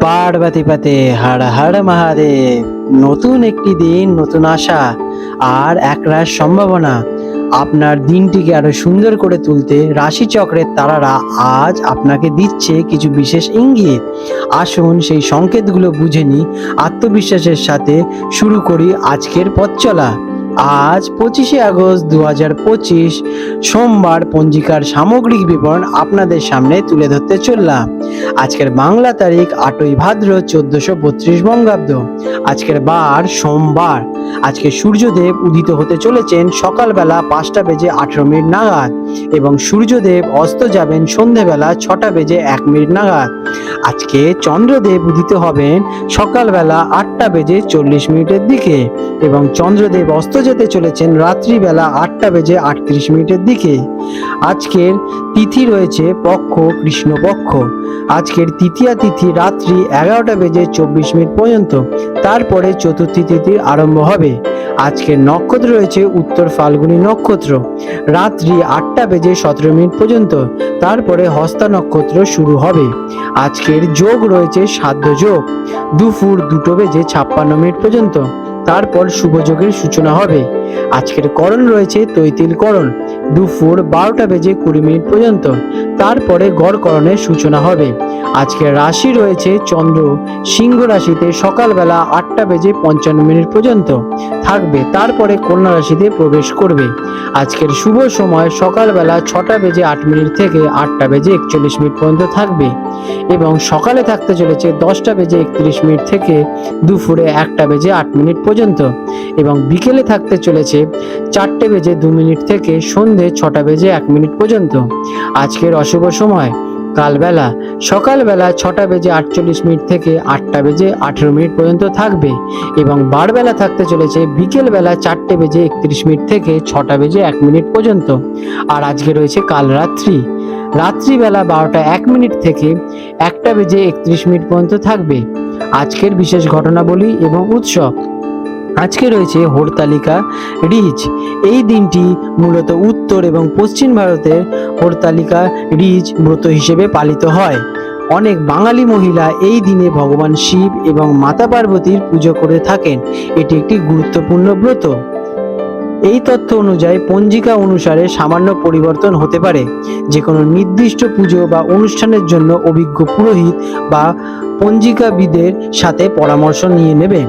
পার্বতী পাতে হর হর মহাদেব। নতুন একটি দিন, নতুন আশা, আর একরাশ সম্ভাবনা। আপনার দিনটিকে আরও সুন্দর করে তুলতে রাশি চক্রের তারারা আজ আপনাকে দিচ্ছে কিছু বিশেষ ইঙ্গিত। আসুন সেই সংকেতগুলো বুঝে নিই, আত্মবিশ্বাসের সাথে শুরু করি আজকের পথ চলা। আজ পঁচিশে আগস্ট দু হাজার পঁচিশ, সোমবার পঞ্জিকার সামগ্রিক বিবরণ আপনাদের সামনে তুলে ধরতে চললাম। আজকের বাংলা তারিখ আটই ভাদ্র চোদ্দশো বত্রিশ বঙ্গাব্দ। আজকের বার সোমবার। আজকে সূর্যদেব উদিত হতে চলেছেন সকালবেলা পাঁচটা বেজে আঠেরো মিনিট নাগাদ এবং সূর্যদেব অস্ত যাবেন সন্ধেবেলা ছটা বেজে এক মিনিট নাগাদ। আজকে চন্দ্রদেব উদিত হবেন সকালবেলা আটটা বেজে চল্লিশ মিনিটের দিকে এবং চন্দ্রদেব অস্ত যেতে চলেছেন রাত্রিবেলা আটটা বেজে আটত্রিশ মিনিটের দিকে। আজকের তিথি রয়েছে পক্ষ কৃষ্ণপক্ষ। আজকের তৃতীয়া তিথি রাত্রি এগারোটা বেজে চব্বিশ মিনিট পর্যন্ত। তারপরে চতুর্থী তিথির আরম্ভ হবে। আজকের নক্ষত্র রয়েছে উত্তর ফাল্গুনী নক্ষত্র। রাত্রি আটটা বেজে সতেরো মিনিট পর্যন্ত, তারপরে হস্তা নক্ষত্র শুরু হবে। আজকের যোগ রয়েছে সাধ্য যোগ। দুপুর দুটো বেজে ছাপ্পান্ন মিনিট পর্যন্ত তারপর শুভ যোগের সূচনা হবে। আজকের করণ রয়েছে তৈতিল করণ। দুপুর বারোটা বেজে কুড়ি মিনিট পর্যন্ত। তারপরে গড়করণের সূচনা হবে। আজকের রাশি রয়েছে চন্দ্র। সিংহ রাশিতে সকালবেলা আটটা বেজে পঞ্চান্ন মিনিট পর্যন্ত থাকবে। তারপরে কন্যা রাশিতে প্রবেশ করবে। আজকের শুভ সময় সকালবেলা ছটা বেজে আট মিনিট থেকে আটটা বেজে একচল্লিশ মিনিট পর্যন্ত থাকবে। এবং সকালে থাকতে চলেছে দশটা বেজে একত্রিশ মিনিট থেকে দুপুরে একটা বেজে আট মিনিট পর্যন্ত। এবং বিকেলে থাকতে চলেছে চারটে বেজে দু মিনিট থেকে সন্ধে ছটা বেজে এক মিনিট পর্যন্ত। আজকের অশুভ সময়, কালবেলা, সকালবেলা ছটা বেজে আটচল্লিশ মিনিট থেকে আটটা বেজে আঠেরো মিনিট পর্যন্ত থাকবে এবং বারবেলা থাকতে চলেছে বিকেলবেলা চারটে বেজে একত্রিশ মিনিট থেকে ছটা বেজে এক মিনিট পর্যন্ত। আর আজকে রয়েছে কাল রাত্রি। রাত্রিবেলা বারোটা এক মিনিট থেকে একটা বেজে একত্রিশ মিনিট পর্যন্ত থাকবে। আজকের বিশেষ ঘটনাবলী এবং উৎসব আজকে রয়েছে হরতালিকা রিজ এই দিনটি মূলত উত্তর এবং পশ্চিম ভারতের হরতালিকা রিজ ব্রত হিসেবে পালিত হয়। অনেক বাঙালি মহিলা এই দিনে ভগবান শিব এবং মাতা পার্বতীর পুজো করে থাকেন। এটি একটি গুরুত্বপূর্ণ ব্রত। এই তথ্য অনুযায়ী পঞ্জিকা অনুসারে সামান্য পরিবর্তন হতে পারে। যে কোনো নির্দিষ্ট পুজো বা অনুষ্ঠানের জন্য অভিজ্ঞ পুরোহিত বা পঞ্জিকাবিদের সাথে পরামর্শ নিয়ে নেবেন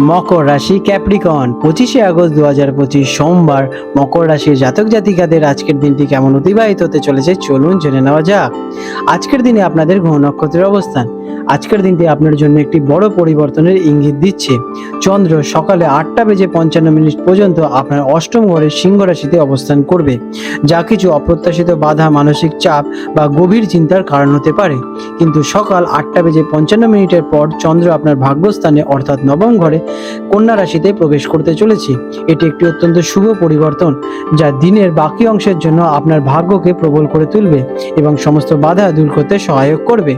মকর রাশি ক্যাপ্রিকন। পঁচিশে আগস্ট দু হাজার পঁচিশ সোমবার মকর রাশির জাতক জাতিকাদের আজকের দিনটি কেমন অতিবাহিত হতে চলেছে চলুন জেনে নেওয়া যাক। আজকের দিনে আপনাদের গ্রহ নক্ষত্রের অবস্থান। আজকের দিনটি আপনার জন্য একটি বড় পরিবর্তনের ইঙ্গিত দিচ্ছে। চন্দ্র সকালে আটটা বেজে পঞ্চান্ন মিনিট পর্যন্ত আপনার অষ্টম ঘরের সিংহ রাশিতে অবস্থান করবে। যা কিছু অপ্রত্যাশিত বাধা, মানসিক চাপ বা গভীর চিন্তার কারণ হতে পারে। কিন্তু সকাল আটটা বেজে পঞ্চান্ন মিনিটের পর চন্দ্র আপনার ভাগ্যস্থানে অর্থাৎ নবম ঘরে কন্যা রাশিতে প্রবেশ করতে চলেছে। এটি একটি অত্যন্ত শুভ পরিবর্তন, যা দিনের বাকি অংশের জন্য আপনার ভাগ্যকে প্রবল করে তুলবে এবং সমস্ত বাধা দূর করতে সহায়ক করবে।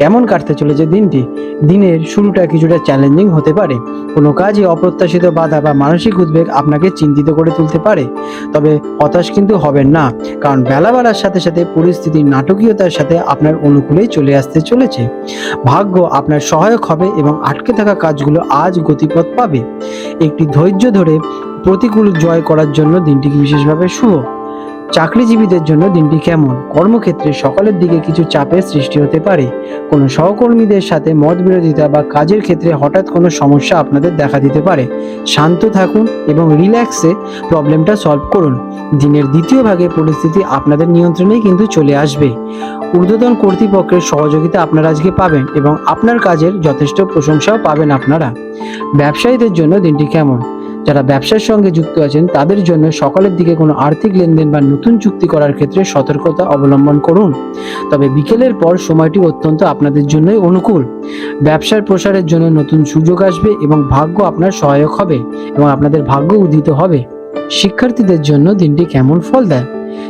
কেমন কাটতে চলেছে দিনটি? দিনের শুরুটা কিছুটা চ্যালেঞ্জিং হতে পারে। কোনো কাজে অপ্রত্যাশিত বাধা বা মানসিক উদ্বেগ আপনাকে চিন্তিত করে তুলতে পারে। তবে হতাশ কিন্তু হবেন না, কারণ বেলা বাড়ার সাথে সাথে পরিস্থিতির নাটকীয়তার সাথে আপনার অনুকূলেই চলে আসতে চলেছে। ভাগ্য আপনার সহায়ক হবে এবং আটকে থাকা কাজগুলো আজ গতিপথ পাবে। একটি ধৈর্য ধরে প্রতিকূল জয় করার জন্য দিনটি বিশেষভাবে শুভ। চাকরিজীবীদের জন্য দিনটি কেমন? কর্মক্ষেত্রে সকালের দিকে কিছু চাপের সৃষ্টি হতে পারে। কোনো সহকর্মীদের সাথে মত বিরোধিতা বা কাজের ক্ষেত্রে হঠাৎ কোনো সমস্যা আপনাদের দেখা দিতে পারে। শান্ত থাকুন এবং রিল্যাক্সে প্রবলেমটা সলভ করুন। দিনের দ্বিতীয় ভাগে পরিস্থিতি আপনাদের নিয়ন্ত্রণেই কিন্তু চলে আসবে। ঊর্ধ্বতন কর্তৃপক্ষের সহযোগিতা আপনারা আজকে পাবেন এবং আপনার কাজের যথেষ্ট প্রশংসাও পাবেন আপনারা। ব্যবসায়ীদের জন্য দিনটি কেমন? যারা ব্যবসার সঙ্গে যুক্ত আছেন, তাদের জন্য সকালের দিকে কোনো আর্থিক লেনদেন বা নতুন চুক্তি করার ক্ষেত্রে সতর্কতা অবলম্বন করুন। তবে বিকেলের পর সময়টি অত্যন্ত আপনাদের জন্যই অনুকূল। ব্যবসার প্রসারের জন্য নতুন সুযোগ আসবে এবং ভাগ্য আপনার সহায়ক হবে এবং আপনাদের ভাগ্য উদিত হবে। শিক্ষার্থীদের জন্য দিনটি কেমন ফল দেয়?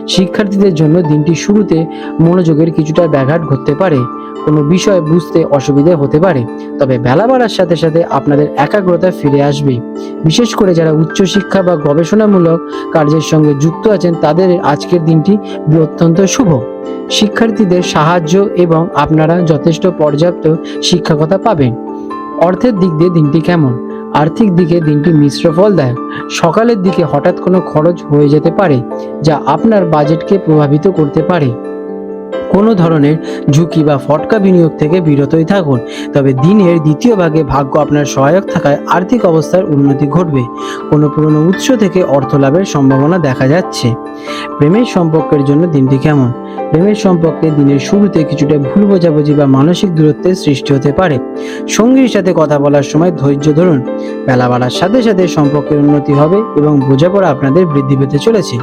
শিক্ষার্থীদের জন্য দিনটি শুরুতে মনোযোগের কিছুটা ব্যাঘাত ঘটতে পারে। কোনো বিষয় বুঝতে অসুবিধা হতে পারে, তবে বেলা বাড়ার সাথে সাথে আপনাদের একাগ্রতা ফিরে আসবে। বিশেষ করে যারা উচ্চশিক্ষা বা গবেষণামূলক কার্যের সঙ্গে যুক্ত আছেন, তাদের আজকের দিনটি অত্যন্ত শুভ। শিক্ষার্থীদের সাহায্য এবং আপনারা যথেষ্ট পর্যাপ্ত শিক্ষকতা পাবেন। অর্থের দিক দিয়ে দিনটি কেমন? আর্থিক দিকে দিনটি মিশ্র ফল দেয়। সকালের দিকে হঠাৎ কোনো খরচ হয়ে যেতে পারে, যা আপনার বাজেটকে প্রভাবিত করতে পারে। কোনো ধরনের ঝুঁকি বা ফটকা বিনিয়োগ থেকে বিরতই থাকুন। তবে দিনের দ্বিতীয় ভাগে ভাগ্য আপনার সহায়ক থাকায় আর্থিক অবস্থার উন্নতি ঘটবে। কোনো পুরনো উৎস থেকে অর্থ লাভের সম্ভাবনা দেখা যাচ্ছে। প্রেমের সম্পর্কের জন্য দিনটি কেমন? প্রেমের সম্পর্কে দিনের শুরুতে কিছুটা ভুল বোঝাবুঝি বা মানসিক দূরত্বের সৃষ্টি হতে পারে। সঙ্গীর সাথে কথা বলার সময় ধৈর্য ধরুন। বেলা বাড়ার সাথে সাথে সম্পর্কের উন্নতি হবে এবং বোঝাপড়া আপনাদের বৃদ্ধি পেতে চলেছে।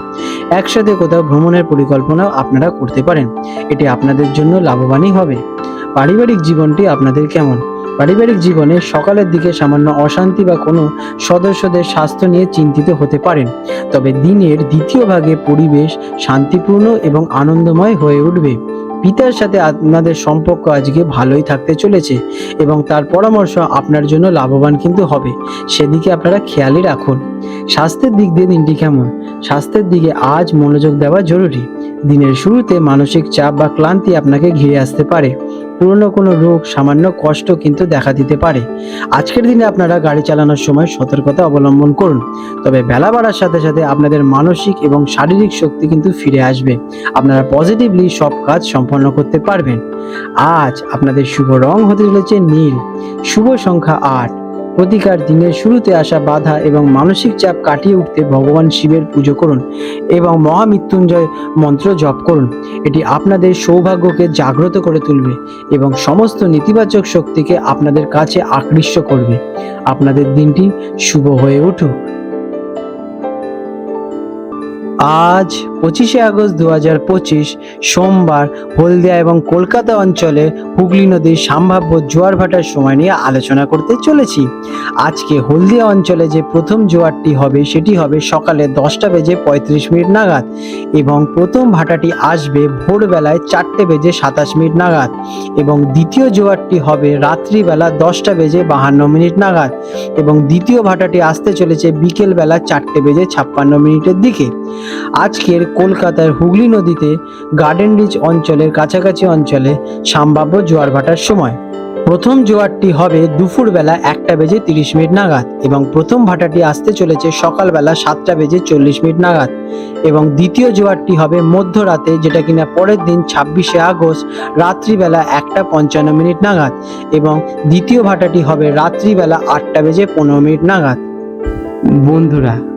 একসাথে কোথাও ভ্রমণের পরিকল্পনাও আপনারা করতে পারেন। এটি আপনাদের জন্য লাভবানই হবে। পারিবারিক জীবনটি আপনাদের কেমন? পারিবারিক জীবনে সকালের দিকে সামান্য অশান্তি বা কোনো সদস্যদের স্বাস্থ্য নিয়ে চিন্তিত হতে পারেন। তবে দিনের দ্বিতীয় ভাগে পরিবেশ শান্তিপূর্ণ এবং আনন্দময় হয়ে উঠবে। পিতার সাথে আপনাদের সম্পর্ক আজকে ভালোই থাকতে চলেছে এবং তার পরামর্শ আপনার জন্য লাভবান কিন্তু হবে। সেদিকে আপনারা খেয়ালই রাখুন। স্বাস্থ্যের দিক দিয়ে দিনটি কেমন? স্বাস্থ্যের দিকে আজ মনোযোগ দেওয়া জরুরি। দিনের শুরুতে মানসিক চাপ বা ক্লান্তি আপনাকে ঘিরে আসতে পারে। পুরনো কোনো রোগ, সামান্য কষ্ট কিন্তু দেখা দিতে পারে। আজকের দিনে আপনারা গাড়ি চালানোর সময় সতর্কতা অবলম্বন করুন। তবে বেলা বাড়ার সাথে সাথে আপনাদের মানসিক এবং শারীরিক শক্তি কিন্তু ফিরে আসবে। আপনারা পজিটিভলি সব কাজ সম্পন্ন করতে পারবেন। আজ আপনাদের শুভ রং হতে চলেছে নীল। শুভ সংখ্যা আট। প্রতিকার দিনের শুরুতে আসা বাধা এবং মানসিক চাপ কাটিয়ে উঠতে ভগবান শিবের পুজো করুন এবং মহামৃত্যুঞ্জয় মন্ত্র জপ করুন। এটি আপনাদের সৌভাগ্যকে জাগ্রত করে তুলবে এবং সমস্ত নেতিবাচক শক্তিকে আপনাদের কাছে আকৃষ্ট করবে। আপনাদের দিনটি শুভ হয়ে উঠুক। আজ পঁচিশে আগস্ট দু হাজার পঁচিশ, সোমবার হলদিয়া এবং কলকাতা অঞ্চলে হুগলি নদীর সম্ভাব্য জোয়ার ভাটার সময় নিয়ে আলোচনা করতে চলেছি। আজকে হলদিয়া অঞ্চলে যে প্রথম জোয়ারটি হবে, সেটি হবে সকালে দশটা বেজে পঁয়ত্রিশ মিনিট নাগাদ এবং প্রথম ভাটাটি আসবে ভোরবেলায় চারটে বেজে সাতাশ মিনিট নাগাদ এবং দ্বিতীয় জোয়ারটি হবে রাত্রিবেলা দশটা বেজে বাহান্ন মিনিট নাগাদ এবং দ্বিতীয় ভাটাটি আসতে চলেছে বিকেলবেলা চারটে বেজে ছাপ্পান্ন মিনিটের দিকে। আজকের কলকাতার হুগলি নদীতে গার্ডেন রিচ অঞ্চলের কাছাকাছি অঞ্চলে সম্ভাব্য জোয়ার ভাটার সময়। প্রথম জোয়ারটি হবে দুপুরবেলা একটা বেজে তিরিশ মিনিট নাগাদ এবং প্রথম ভাটাটি আসতে চলেছে সকালবেলা সাতটা বেজে চল্লিশ মিনিট নাগাদ এবং দ্বিতীয় জোয়ারটি হবে মধ্যরাতে যেটা কিনা পরের দিন ছাব্বিশে আগস্ট রাত্রিবেলা একটা পঞ্চান্ন মিনিট নাগাদ এবং দ্বিতীয় ভাটাটি হবে রাত্রিবেলা আটটা বেজে পনেরো মিনিট নাগাদ। বন্ধুরা